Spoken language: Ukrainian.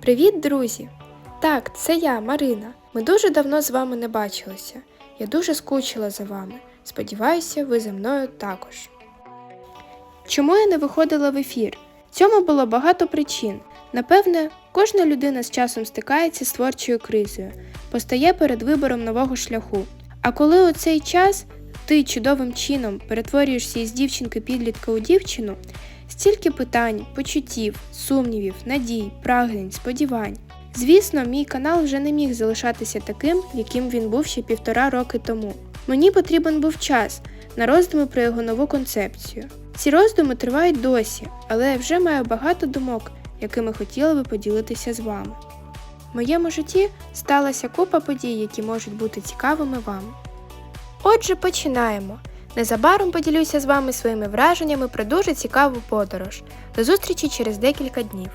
Привіт, друзі! Так, це я, Марина. Ми дуже давно з вами не бачилися. Я дуже скучила за вами. Сподіваюся, ви за мною також. Чому я не виходила в ефір? Цьому було багато причин. Напевне, кожна людина з часом стикається з творчою кризою, постає перед вибором нового шляху. А коли у цей час ти чудовим чином перетворюєшся із дівчинки-підлітка у дівчину, стільки питань, почуттів, сумнівів, надій, прагнень, сподівань. Звісно, мій канал вже не міг залишатися таким, яким він був ще півтора роки тому. Мені потрібен був час на роздуми про його нову концепцію. Ці роздуми тривають досі, але я вже маю багато думок, якими хотіла би поділитися з вами. В моєму житті сталася купа подій, які можуть бути цікавими вам. Отже, починаємо. Незабаром поділюся з вами своїми враженнями про дуже цікаву подорож. До зустрічі через декілька днів.